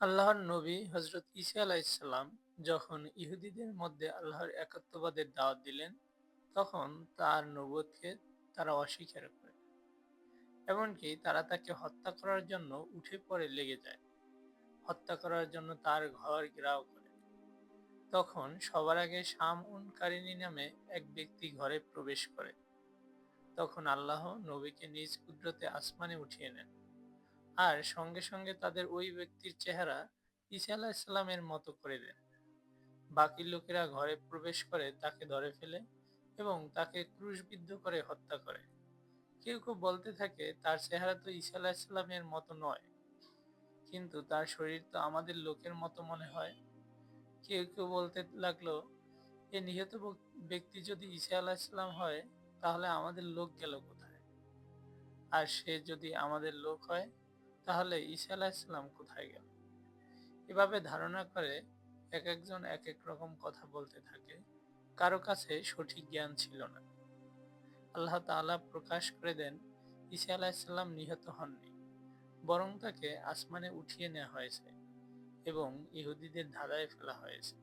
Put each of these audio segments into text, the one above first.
আল্লাহর নবী হজরত ঈসা আলাইসাল্লাম যখন ইহুদিদের মধ্যে আল্লাহর একাত্মবাদের দাওয়াত দিলেন, তখন তার নবুয়তকে তারা অস্বীকার করে। এমনকি তারা তাকে হত্যা করার জন্য উঠে পড়ে লেগে যায়। হত্যা করার জন্য তার ঘর ঘেরাও করে। তখন সবার আগে শাম উন কারিনী নামে এক ব্যক্তি ঘরে প্রবেশ করে। তখন আল্লাহ নবীকে নিজ কুদরতে আসমানে উঠিয়ে নেন। আর সঙ্গে সঙ্গে তাদের ওই ব্যক্তির চেহারা ঈসা আলাহিসাল্লামের মতো করে দেন। বাকি লোকেরা ঘরে প্রবেশ করে তাকে ধরে ফেলে এবং তাকে ক্রুশবিদ্ধ করে হত্যা করে। কেউ কেউ বলতে থাকে, তার চেহারা তো ঈসা আলাহিসাল্লামের মতো নয়, কিন্তু তার শরীর তো আমাদের লোকের মতো মনে হয়। কেউ কেউ বলতে লাগল, এ নিহত ব্যক্তি যদি ঈসা আলাহিসাল্লাম হয়, তাহলে আমাদের লোক গেল কোথায়? আর সে যদি আমাদের লোক হয় তাহলে ঈসা আলাহিসাল্লাম কোথায় গেল? এভাবে ধারণা করে এক একজন এক এক রকম কথা বলতে থাকে। কারও কাছে সঠিক জ্ঞান ছিল না। আল্লাহ তাআলা প্রকাশ করে দেন, ঈসা আলাহিসাল্লাম নিহত হননি। বরং তাকে আসমানে উঠিয়ে নেওয়া হয়েছে এবং ইহুদিদের ধাঁধায় ফেলা হয়েছে।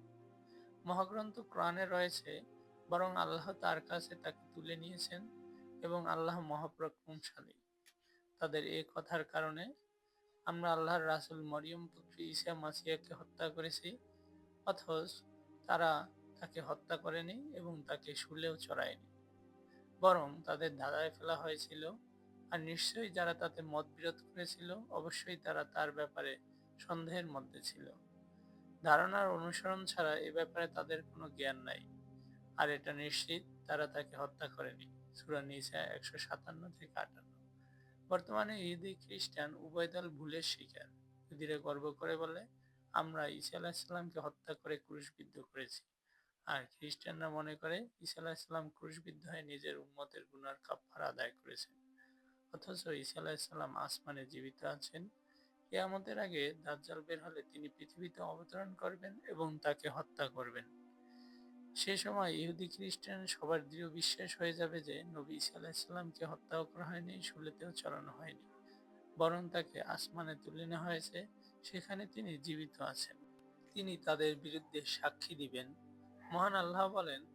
মহাগ্রন্থ কোরআনে রয়েছে, বরং আল্লাহ তার কাছে তাকে তুলে নিয়েছেন এবং আল্লাহ মহাপ্রক্রমশালী তাদের এই কথার কারণে আমরা আল্লাহর রাসুল মরিয়ম পুত্রী ঈসা মাসিয়াকে হত্যা করেছি, অথচ তারা তাকে হত্যা করেনি এবং তাকে শুলেও চড়ায়নি বরং তাদের ধাঁধায় ফেলা হয়েছিল। আর নিশ্চয়ই যারা তাতে মত বিরোধ করেছিল, অবশ্যই তারা তার ব্যাপারে সন্দেহের মধ্যে ছিল। ধারণার অনুসরণ ছাড়া এ ব্যাপারে তাদের কোনো জ্ঞান নাই। আর এটা নিশ্চিত, তারা তাকে হত্যা করেনি। সুরা নিসা একশো সাতান্ন থেকে আটান্ন। বর্তমানে ইহুদি, খ্রিস্টান উভয় দল ভুলের শিকার। ইহুদিরা গর্ব করে বলে, আমরা ঈসা আলাহিসাল্লামকে হত্যা করে ক্রুশবিদ্ধ করেছি। আর খ্রিস্টানরা মনে করে, ঈসা আলাহিসাল্লাম ক্রুশবিদ্ধ হয়ে নিজের উম্মতের গুনার কাপড় আদায় করেছেন। অথচ ঈসা আলাহিসাল্লাম আসমানে জীবিত আছেন। কেয়ামতের আগে দাজ্জাল বের হলে তিনি পৃথিবীতে অবতরণ করবেন এবং তাকে হত্যা করবেন। সে সময় ইহুদি খ্রিস্টান সবার দৃঢ় বিশ্বাস হয়ে যাবে যে নবী ইসা হত্যাও করা হয়নি শুলেতেও চড়ানো হয়নি। বরং তাকে আসমানে তুলে নেওয়া হয়েছে, সেখানে তিনি জীবিত আছেন। তিনি তাদের বিরুদ্ধে সাক্ষী দিবেন। মহান আল্লাহ বলেন,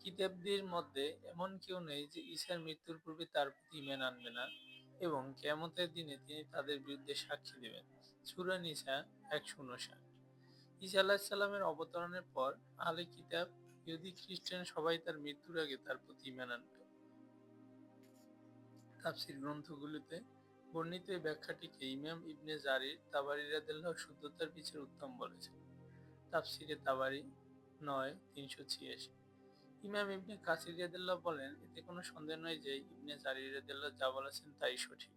কিতাবদের মধ্যে এমন কেউ নেই যে ঈশার মৃত্যুর পূর্বে তার প্রতি ইমান আনবে না এবং কেমতের দিনে তিনি তাদের বিরুদ্ধে সাক্ষী দেবেন। সুরা নিসা একশো উনষাট। ঈসা আলাহিসাল্লামের অবতরণের পর আলে কিতাব ইহুদি খ্রিস্টান সবাই তার মৃত্যুর আগে তার প্রতি ইমান আনবে তাফসির গ্রন্থগুলিতে বর্ণিত এই ব্যাখ্যাটিকে ইমাম ইবনে জারির তাবারি রাদিল্লাহ শুদ্ধতার পিছের উত্তম বলেছেন তাফসিরে তাবারি নয়, তিনশো ছিয়াশি। ইমাম ইবনে কাসির রাদিল্লাহ বলেন, এতে কোনো সন্দেহ নয় যে ইবনে জারির রাদিল্লাহ যা বলেছেন তাই সঠিক।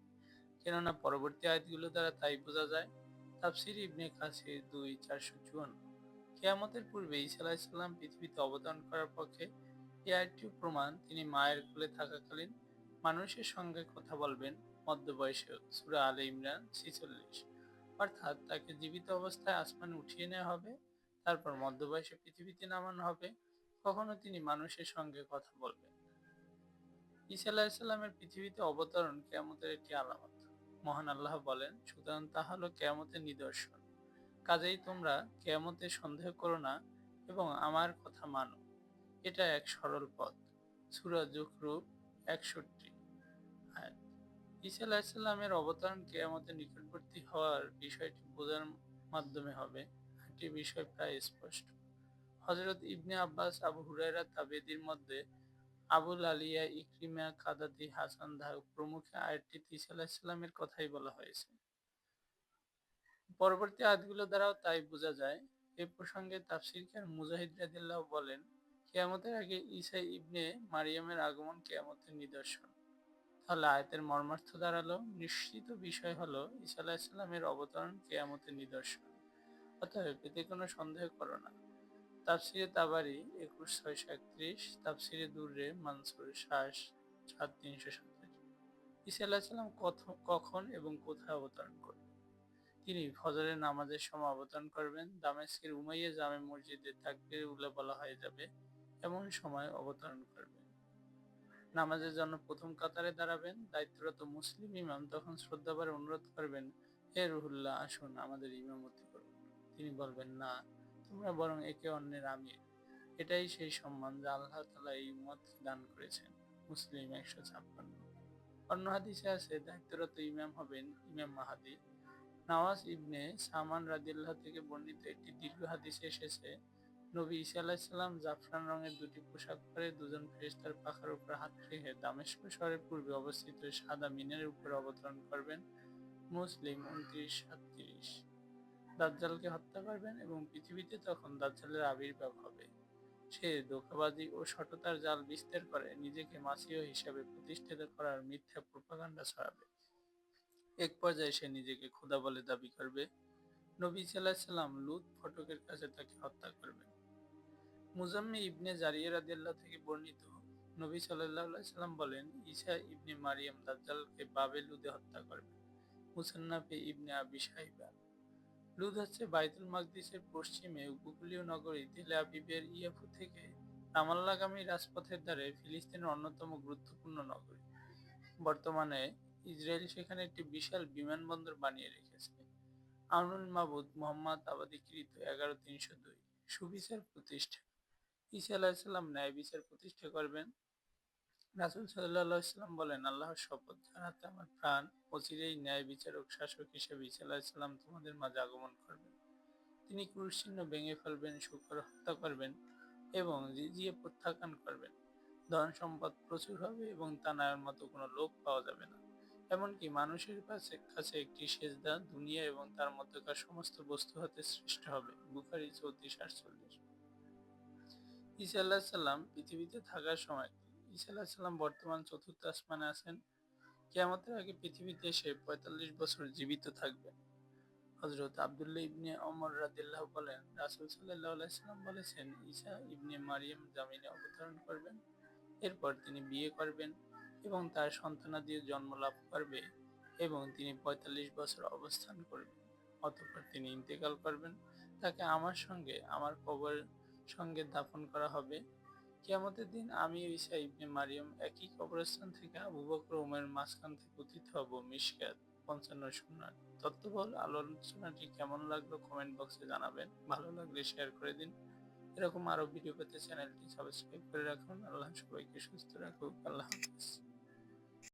কেননা পরবর্তী আয়াতগুলো দ্বারা তাই বোঝা যায়। তাফসির ইবনে কাসির দুই, চারশো চুয়ান্ন। কেয়ামতের পূর্বে ঈসা আলাহিসাল্লাম পৃথিবীতে অবদান করার পক্ষে এ আরেকটি প্রমাণ তিনি মায়ের কোলে থাকাকালীন মানুষের সঙ্গে কথা বলবেন মধ্যবয়সে সুরা আলে ইমরান ছিচল্লিশ। অর্থাৎ তাকে জীবিত অবস্থায় আসমান উঠিয়ে নেওয়া হবে, তারপর মধ্যবয়সে পৃথিবীতে নামানো হবে, কখনো তিনি মানুষের সঙ্গে কথা বলবেন। ঈসা আলাহিসাল্লামের পৃথিবীতে অবতরণ কেয়ামতের একটি আলামত। মহান আল্লাহ বলেন, সুতরাং তা হলো কেয়ামতের নিদর্শন। কাজেই তোমরা কেয়ামতে সন্দেহ করো না এবং আমার কথা মানো। এটা এক সরল পথ। সুরা জুখরুপ একষট্টি ঈসা আলাহিসাল্লামের অবতরণ কেয়ামতে নিকটবর্তী হওয়ার বিষয়টি বোঝার মাধ্যমে হবে। একটি বিষয় প্রায় স্পষ্ট। হজরত ইবনে আব্বাস আবু হুরাইরা তাবেদির মধ্যে আবুল আলিয়া ইকরিমা কাদাদি হাসান দা প্রমুখ আয়াতটি ঈসা আলাহিসাল্লামের কথাই বলা হয়েছে। পরবর্তী আয়াতগুলো দ্বারাও তাই বোঝা যায়। এ প্রসঙ্গে তাফসিরকার মুজাহিদ রাদিল্লাহ বলেন, কেয়ামতের আগে ঈসা ইবনে মারিয়ামের আগমন কেয়ামতের নিদর্শন। তাহলে আয়াতের মর্মার্থ দাঁড়াল। নিশ্চিত বিষয় হলো, ঈসা আলাহিসাল্লামের অবতরণ কেয়ামতের নিদর্শন। অতএব এতে কোনো সন্দেহ করো না। তাফসিরে তাবারি একুশ ছয়শো একত্রিশ, তাফসিরে দুর্রে মানসুর শ্বাস সাত তিনশো সাতাশ ঈসা আলাহিসাল্লাম কখন এবং কোথায় অবতরণ করবেন তিনি ফজরের নামাজের সময় অবতরণ করবেন। দামেস্কের উমাইয়া জামে মসজিদে তাকবির বলা হয়ে যাবে এমন সময় অবতরণ করবেন। নামাজের জন্য প্রথম কাতারে দাঁড়াবেন। দায়িত্বরত মুসলিম ইমাম তখন শ্রদ্ধাবারে অনুরোধ করবেন, হে রুহুল্লাহ, আসুন আমাদের ইমামতি করুন। তিনি বলবেন, না, তোমরা বরং একে অন্যের আমির। এটাই সেই সম্মান যা আল্লাহ তালা এই উম্মতকে দান করেছেন। মুসলিম একশো ছাপ্পান্ন। অন্য হাদিসে আছে, দায়িত্বরত ইমাম হবেন ইমাম মাহাদি। নওয়াজ ইবনে সামান রাদিল্লাহ থেকে বর্ণিত একটি দীর্ঘ হাদিসে এসেছে, নবী ঈসা আলাহিসাল্লাম জাফরান রঙের দুটি পোশাক পরে দুজন ফেরেশতার পাখার উপর হাত রেখে দামেস্ক শহরের পূর্বে অবস্থিত সাদা মিনারের উপর অবতরণ করবেন। মুসলিম উনত্রিশ, সাতত্রিশ। দাজ্জালকে হত্যা করবেন এবং পৃথিবীতে তখন দাজ্জালের আবির্ভাব হবে। সে ধোঁকাবাজি ও সততার জাল বিস্তার করে, নিজেকে মাসিও হিসাবে প্রতিষ্ঠিত করার মিথ্যা প্রোপাগান্ডা ছড়াবে। এক পর্যায়ে সে নিজেকে খোদা বলে দাবি করবে। নবী সাল্লাম লুত ফটকের কাছে তাকে হত্যা করবেন। মুজাম্মি ইবনে জারিয়া রাদিয়াল্লাহ থেকে বর্ণিত নবী সাল্লাহ সাল্লাম বলেন, ঈসা ইবনে মারিয়াম দাজ্জালকে বাবে লুদে হত্যা করবেন, মুসান্নাফে ইবনে আবি সাহিবা লুদ হচ্ছে বাইতুল মাকদিসের পশ্চিমে উপকূলীয় নগরী তেল আবিবের ইয়াফু থেকে রামাল্লাগামী রাজপথের দ্বারে ফিলিস্তিনের অন্যতম গুরুত্বপূর্ণ নগরী। বর্তমানে ইসরায়েল সেখানে একটি বিশাল বিমানবন্দর বানিয়ে রেখেছে। আনুল মাবুদ মোহাম্মদ আবাদিকৃত এগারো তিনশো দুই। সুবিচার প্রতিষ্ঠা। ঈসা আলাহিসাল্লাম ন্যায় বিচার প্রতিষ্ঠা করবেন। রাসুল সাল্লাহ ইসলাম বলেন, আল্লাহর শপথ হাতে আমার প্রাণ অচিরেই ন্যায় বিচারক, শাসক হিসেবে ঈসা আলাহিসাল্লাম তোমাদের মাঝে আগমন করবেন। তিনি ক্রুশচিহ্ন ভেঙে ফেলবেন, শুকর হত্যা করবেন এবং জিজিয়ে প্রত্যাখ্যান করবেন। ধন সম্পদ প্রচুর হবে এবং তানার মতো কোনো লোক পাওয়া যাবে না। এমনকি মানুষের কাছে কাছে একটি সেজদা দুনিয়া এবং তার মধ্যকার সমস্ত বস্তু হতে সৃষ্ট হবে। বুখারি চৌত্রিশ, আটচল্লিশ। ঈসা আল্লাহ সাল্লাম পৃথিবীতে থাকার সময়, ঈসা আল্লাহ সাল্লাম বর্তমান চতুর্থ আসমানে আছেন। কেয়ামতের আগে পৃথিবীতে এসে পঁয়তাল্লিশ বছর জীবিত থাকবেন হজরত আবদুল্লাহ ইবনে অমর রাদিল্লাহ বলেন, রাসুল সাল্লাহ সাল্লাম বলেছেন, ঈসা ইবনে মারিয়াম জামিনে অবতরণ করবেন। এরপর তিনি বিয়ে করবেন। এবং তার সন্তানাদিও জন্ম লাভ করবে এবং তিনি পঁয়তাল্লিশ বছর অবস্থান করবেন। অতঃপর তিনি ইন্তেকাল করবেন। তাকে আমার সঙ্গে, আমার কবর সঙ্গে দাফন করা হবে। কিয়ামতের দিন আমি ঈসা ইবনে মারিয়াম একই কবরস্থান থেকে আবু বকর উমের মাঝখান থেকে উঠিত হব। মিশকাত পঞ্চান্ন শূন্য তত্ত্ববল আলোচনাটি কেমন লাগল কমেন্ট বক্সে জানাবেন। ভালো লাগলে শেয়ার করে দিন। এরকম আরও ভিডিও পেতে চ্যানেলটি সাবস্ক্রাইব করে রাখুন। আল্লাহ সবাইকে সুস্থ রাখুক। আল্লাহ হাফিজ।